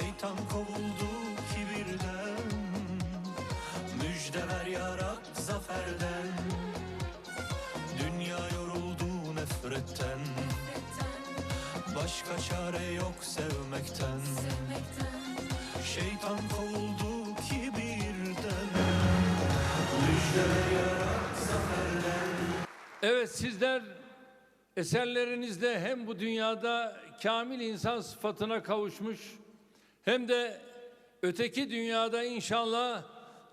Şeytan kovuldu kibirden. Müjde ver ya Rab zaferden. Dünya yoruldu nefretten. Başka çare yok sevmekten. Şeytan kovuldu kibirden. Müjde ver ya Rab zaferden. Evet sizler eserlerinizde hem bu dünyada kamil insan sıfatına kavuşmuş hem de öteki dünyada inşallah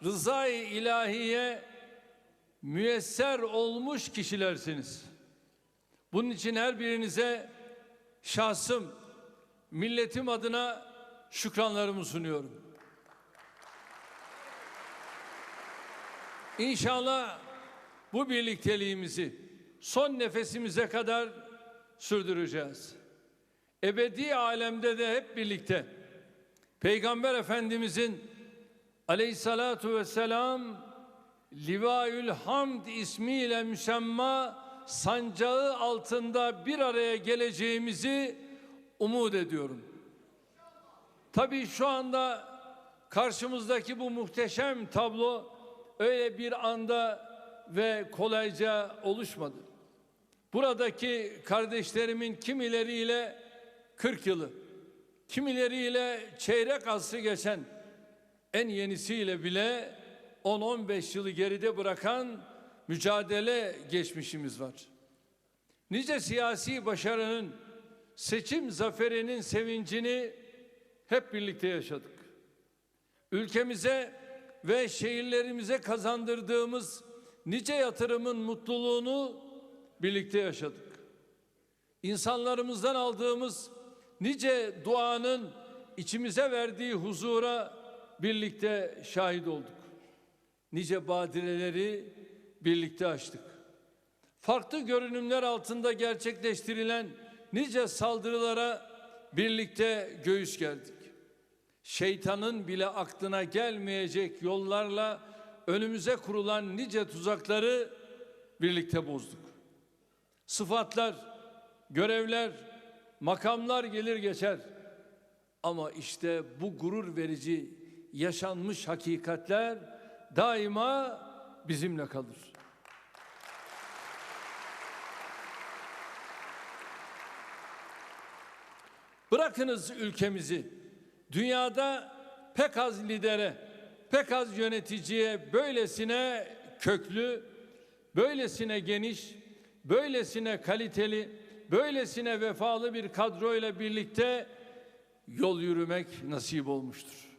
rızayı ilahiye müyesser olmuş kişilersiniz. Bunun için her birinize şahsım, milletim adına şükranlarımı sunuyorum. İnşallah bu birlikteliğimizi son nefesimize kadar sürdüreceğiz. Ebedi alemde de hep birlikte Peygamber Efendimizin aleyhissalatu vesselam Livaül Hamd ismiyle müsemma sancağı altında bir araya geleceğimizi umut ediyorum. Tabii şu anda karşımızdaki bu muhteşem tablo öyle bir anda ve kolayca oluşmadı. Buradaki kardeşlerimin kimileriyle 40 yılı, kimileriyle çeyrek asrı geçen, en yenisiyle bile 10-15 yılı geride bırakan mücadele geçmişimiz var. Nice siyasi başarının, seçim zaferinin sevincini hep birlikte yaşadık. Ülkemize ve şehirlerimize kazandırdığımız nice yatırımın mutluluğunu birlikte yaşadık. İnsanlarımızdan aldığımız nice duanın içimize verdiği huzura birlikte şahit olduk. Nice badireleri birlikte açtık. Farklı görünümler altında gerçekleştirilen nice saldırılara birlikte göğüs gerdik. Şeytanın bile aklına gelmeyecek yollarla önümüze kurulan nice tuzakları birlikte bozduk. Sıfatlar, görevler, makamlar gelir geçer. Ama işte bu gurur verici yaşanmış hakikatler daima bizimle kalır. Bırakınız ülkemizi dünyada pek az lidere, pek az yöneticiye böylesine köklü, böylesine geniş, böylesine kaliteli, böylesine vefalı bir kadroyla birlikte yol yürümek nasip olmuştur.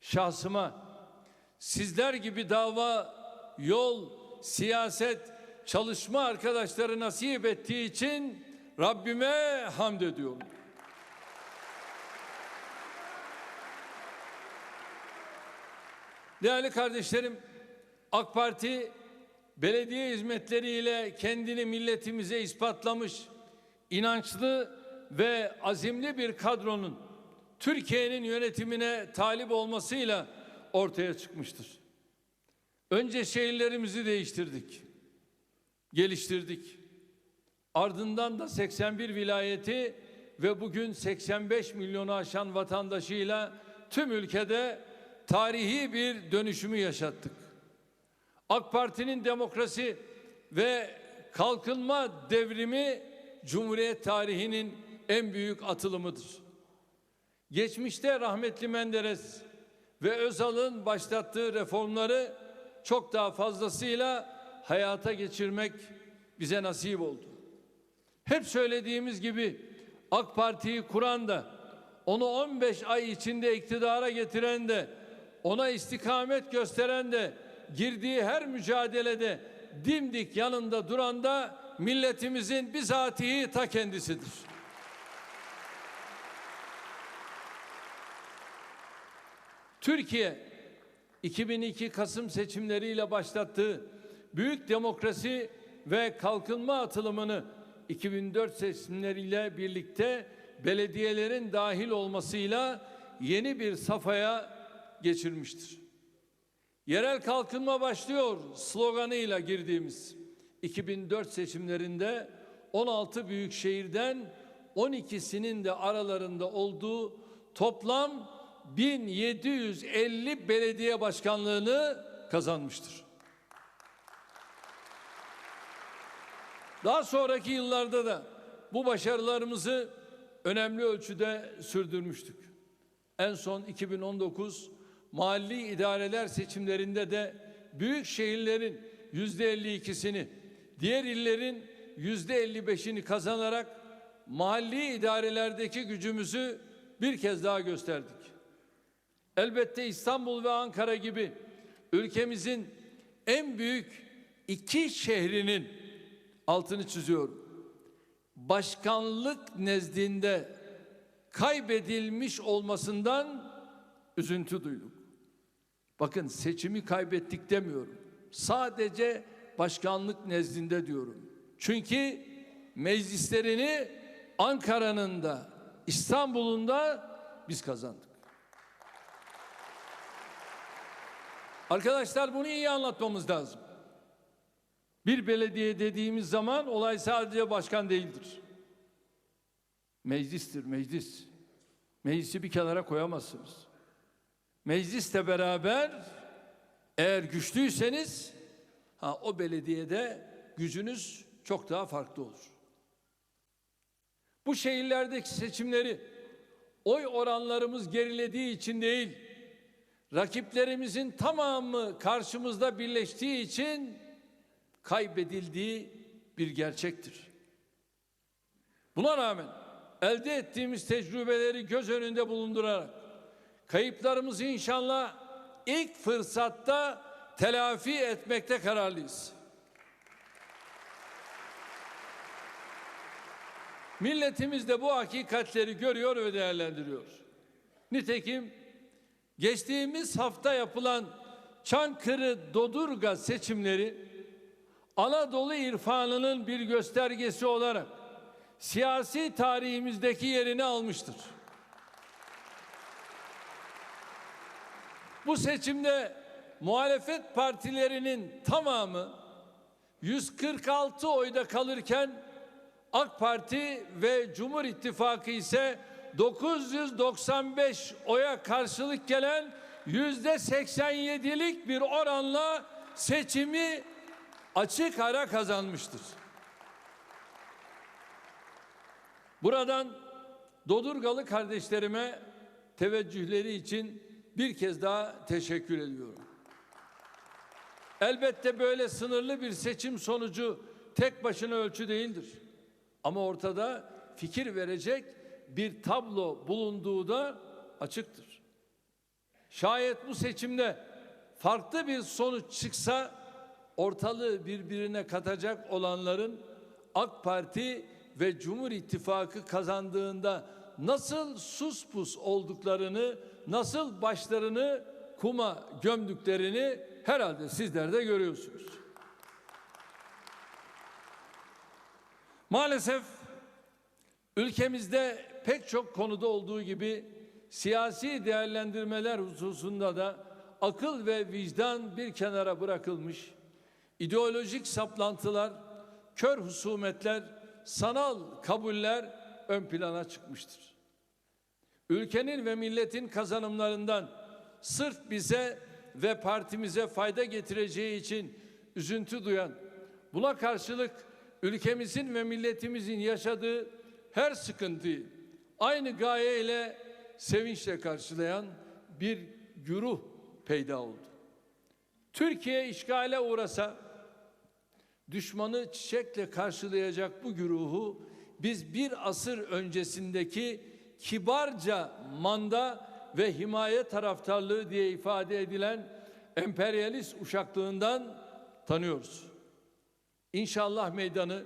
Şahsıma sizler gibi dava, yol, siyaset, çalışma arkadaşları nasip ettiği için Rabbime hamd ediyorum. Değerli kardeşlerim, AK Parti belediye hizmetleriyle kendini milletimize ispatlamış, inançlı ve azimli bir kadronun Türkiye'nin yönetimine talip olmasıyla ortaya çıkmıştır. Önce şehirlerimizi değiştirdik, geliştirdik. Ardından da 81 vilayeti ve bugün 85 milyonu aşan vatandaşıyla tüm ülkede tarihi bir dönüşümü yaşattık. AK Parti'nin demokrasi ve kalkınma devrimi Cumhuriyet tarihinin en büyük atılımıdır. Geçmişte rahmetli Menderes ve Özal'ın başlattığı reformları çok daha fazlasıyla hayata geçirmek bize nasip oldu. Hep söylediğimiz gibi AK Parti'yi kuran da onu 15 ay içinde iktidara getiren de ona istikamet gösteren de girdiği her mücadelede dimdik yanında duran da milletimizin bizatihi ta kendisidir. Türkiye 2002 Kasım seçimleriyle başlattığı büyük demokrasi ve kalkınma atılımını 2004 seçimleriyle birlikte belediyelerin dahil olmasıyla yeni bir safhaya geçirmiştir. Yerel kalkınma başlıyor sloganıyla girdiğimiz 2004 seçimlerinde 16 büyük şehirden 12'sinin de aralarında olduğu toplam 1750 belediye başkanlığını kazanmıştır. Daha sonraki yıllarda da bu başarılarımızı önemli ölçüde sürdürmüştük. En son 2019 mahalli idareler seçimlerinde de büyük şehirlerin yüzde 52'sini, diğer illerin yüzde 55'ini kazanarak mahalli idarelerdeki gücümüzü bir kez daha gösterdik. Elbette İstanbul ve Ankara gibi ülkemizin en büyük iki şehrinin altını çiziyorum. Başkanlık nezdinde kaybedilmiş olmasından üzüntü duyduk. Bakın seçimi kaybettik demiyorum. Sadece başkanlık nezdinde diyorum. Çünkü meclislerini Ankara'nın da İstanbul'un da biz kazandık. Arkadaşlar bunu iyi anlatmamız lazım. Bir belediye dediğimiz zaman olay sadece başkan değildir. Meclistir meclis. Meclisi bir kenara koyamazsınız. Meclisle beraber eğer güçlüyseniz ha, o belediyede gücünüz çok daha farklı olur. Bu şehirlerdeki seçimleri oy oranlarımız gerilediği için değil, rakiplerimizin tamamı karşımızda birleştiği için kaybedildiği bir gerçektir. Buna rağmen elde ettiğimiz tecrübeleri göz önünde bulundurarak kayıplarımızı inşallah ilk fırsatta telafi etmekte kararlıyız. Milletimiz de bu hakikatleri görüyor ve değerlendiriyor. Nitekim geçtiğimiz hafta yapılan Çankırı Dodurga seçimleri Anadolu irfanının bir göstergesi olarak siyasi tarihimizdeki yerini almıştır. Bu seçimde muhalefet partilerinin tamamı 146 oyda kalırken AK Parti ve Cumhur İttifakı ise 995 oya karşılık gelen yüzde 87'lik bir oranla seçimi açık ara kazanmıştır. Buradan Dodurgalı kardeşlerime teveccühleri için bir kez daha teşekkür ediyorum. Elbette böyle sınırlı bir seçim sonucu tek başına ölçü değildir. Ama ortada fikir verecek bir tablo bulunduğu da açıktır. Şayet bu seçimde farklı bir sonuç çıksa ortalığı birbirine katacak olanların AK Parti ve Cumhur İttifakı kazandığında nasıl sus pus olduklarını, nasıl başlarını kuma gömdüklerini herhalde sizler de görüyorsunuz. Maalesef ülkemizde pek çok konuda olduğu gibi siyasi değerlendirmeler hususunda da akıl ve vicdan bir kenara bırakılmış, ideolojik saplantılar, kör husumetler, sanal kabuller ön plana çıkmıştır. Ülkenin ve milletin kazanımlarından sırf bize ve partimize fayda getireceği için üzüntü duyan, buna karşılık ülkemizin ve milletimizin yaşadığı her sıkıntıyı aynı gayeyle sevinçle karşılayan bir güruh peyda oldu. Türkiye işgale uğrasa düşmanı çiçekle karşılayacak bu güruhu biz bir asır öncesindeki kibarca manda ve himaye taraftarlığı diye ifade edilen emperyalist uşaklığından tanıyoruz. İnşallah meydanı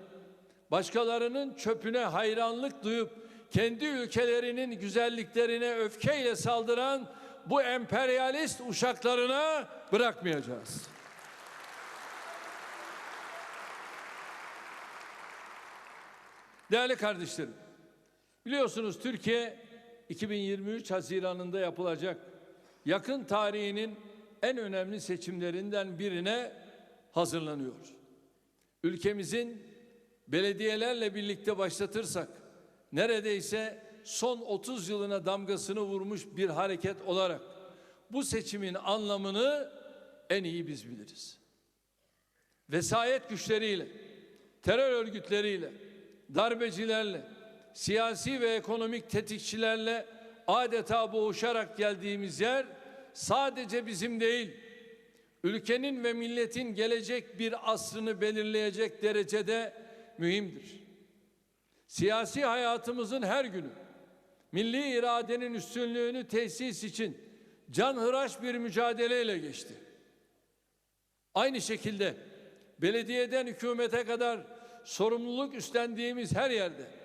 başkalarının çöpüne hayranlık duyup kendi ülkelerinin güzelliklerine öfkeyle saldıran bu emperyalist uşaklarına bırakmayacağız. Değerli kardeşlerim, biliyorsunuz Türkiye 2023 Haziran'ında yapılacak yakın tarihinin en önemli seçimlerinden birine hazırlanıyor. Ülkemizin belediyelerle birlikte başlatırsak neredeyse son 30 yılına damgasını vurmuş bir hareket olarak bu seçimin anlamını en iyi biz biliriz. Vesayet güçleriyle, terör örgütleriyle, darbecilerle, siyasi ve ekonomik tetikçilerle adeta boğuşarak geldiğimiz yer sadece bizim değil, ülkenin ve milletin gelecek bir asrını belirleyecek derecede mühimdir. Siyasi hayatımızın her günü milli iradenin üstünlüğünü tesis için canhıraş bir mücadeleyle geçti. Aynı şekilde belediyeden hükümete kadar sorumluluk üstlendiğimiz her yerde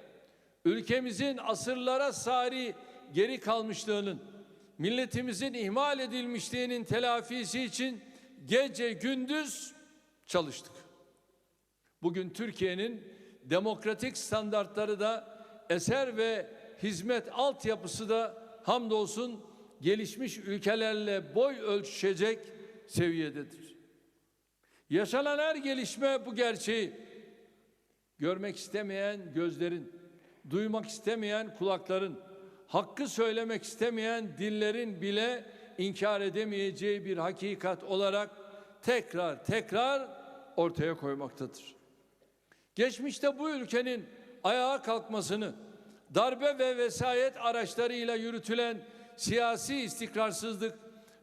ülkemizin asırlara sari geri kalmışlığının, milletimizin ihmal edilmişliğinin telafisi için gece gündüz çalıştık. Bugün Türkiye'nin demokratik standartları da eser ve hizmet altyapısı da hamdolsun gelişmiş ülkelerle boy ölçüşecek seviyededir. Yaşanan her gelişme bu gerçeği görmek istemeyen gözlerin, duymak istemeyen kulakların, hakkı söylemek istemeyen dillerin bile inkar edemeyeceği bir hakikat olarak tekrar tekrar ortaya koymaktadır. Geçmişte bu ülkenin ayağa kalkmasını darbe ve vesayet araçlarıyla yürütülen siyasi istikrarsızlık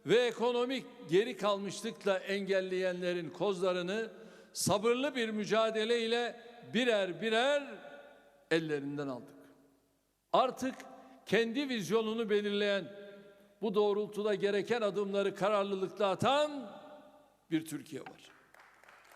ve ekonomik geri kalmışlıkla engelleyenlerin kozlarını sabırlı bir mücadeleyle birer birer ellerinden aldık. Artık kendi vizyonunu belirleyen, bu doğrultuda gereken adımları kararlılıkla atan bir Türkiye var.